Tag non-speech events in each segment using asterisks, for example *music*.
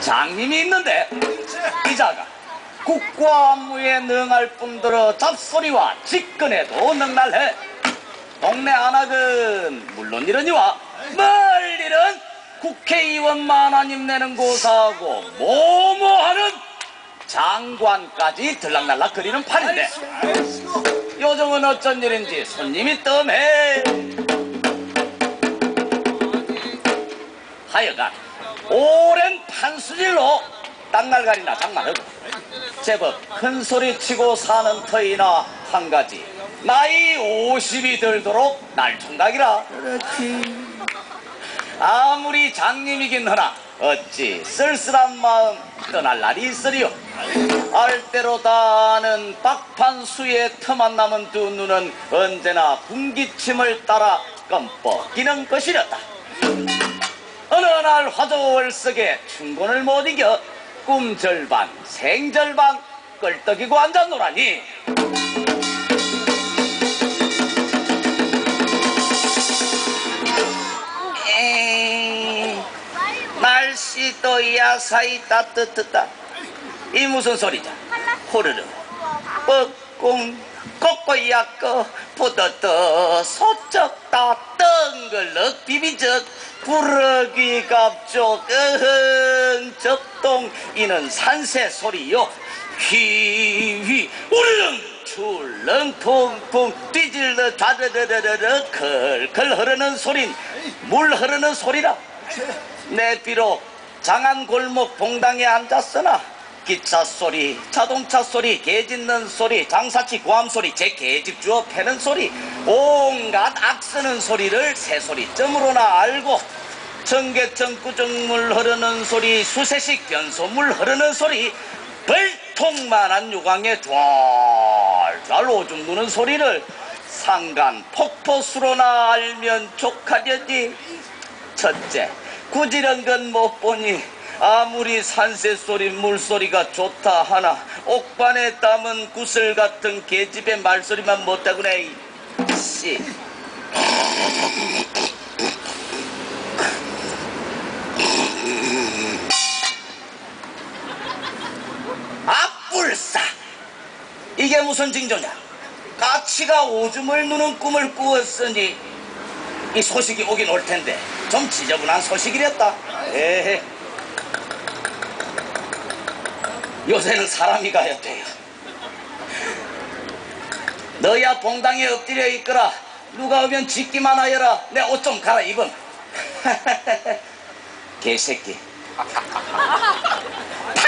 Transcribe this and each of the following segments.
장님이 있는데 이자가 국과 안무에 능할 뿐더러 잡소리와 직근에도 능날해. 동네 안악은 물론 이러니와 멀리는 국회의원 만화님 내는 고사하고 뭐뭐하는 장관까지 들락날락 거리는 판인데 요즘은 어쩐 일인지 손님이 뜸해. 하여간 오랜 판수질로 땅날가리나 장만하고 제법 큰 소리 치고 사는 터이나 한 가지. 나이 50이 들도록 날 총각이라. 아무리 장님이긴 하나 어찌 쓸쓸한 마음 떠날 날이 있으리요? 알대로 다는 박판수의 틈만 남은 두 눈은 언제나 분기침을 따라 껌뻑이는 것이렸다 어느 날 화조월석에 춘곤을 못 이겨 꿈절반 생절반 껄떡이고 앉아노라니. 에이, 날씨도 야사이 따뜻하다. 이 무슨 소리자 호르르. 뻑꽁 꼬꼬야꺼 포도떠 소쩍다 덩글럭 비비적 부르기 갑족 으흥 접동 이는 산새 소리요. 휘휘 우르릉 출렁 퉁퉁 뒤질러 좌르르르르 클클 흐르는 소린 물 흐르는 소리라. 내 비록 장안 골목 봉당에 앉았으나 기차 소리, 자동차 소리, 개 짖는 소리, 장사치 고함 소리, 제 개집 주어 패는 소리, 온갖 악쓰는 소리를 새소리점으로나 알고 청계천 구정물 흐르는 소리, 수세식 변소물 흐르는 소리, 벌통만한 유광에 좔좔 오줌 누는 소리를 상간 폭포수로나 알면 족하려니. 첫째 구지런 건 못 보니 아무리 산새 소리 물소리가 좋다 하나 옥반에 담은 구슬 같은 계집의 말소리만 못하구나 이 씨. 아뿔싸 이게 무슨 징조냐? 까치가 오줌을 누는 꿈을 꾸었으니 이 소식이 오긴 올 텐데 좀 지저분한 소식이랬다. 에헤 요새는 사람이 가였대요. 너야 봉당에 엎드려 있거라. 누가 오면 짖기만 하여라. 내 옷 좀 갈아입음. *laughs* 개새끼 *laughs*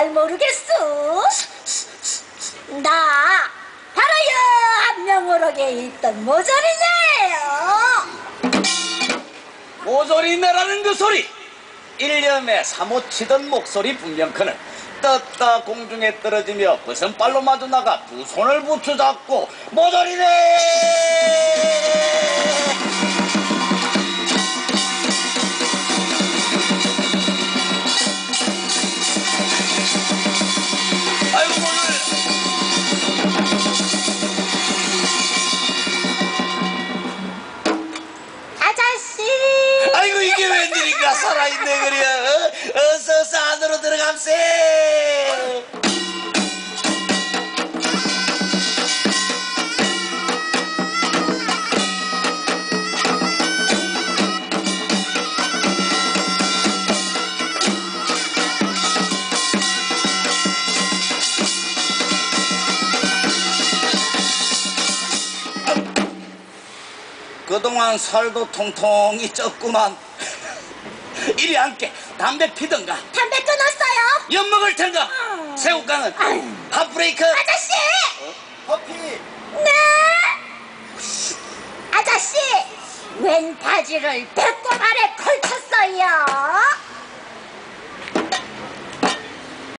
날 모르겠어? 나 바로 여 한명오락에 있던 모조리네요. 모조리 내라는 그 소리 일념에 사모치던 목소리 분명커는 떴다 공중에 떨어지며 무슨 발로 마주 나가 두 손을 붙여잡고 모조리네 살아있네 그려 어? 어서 안으로 들어감세. 그동안 살도 통통이 쪘구만 이리 앉게 담배 피던가 담배 끊었어요. 엿 먹을 텐가 음. 새우깡은. 핫브레이크 아저씨! 커피 네! 아저씨! 웬 바지를 배꼽 아래 걸쳤어요?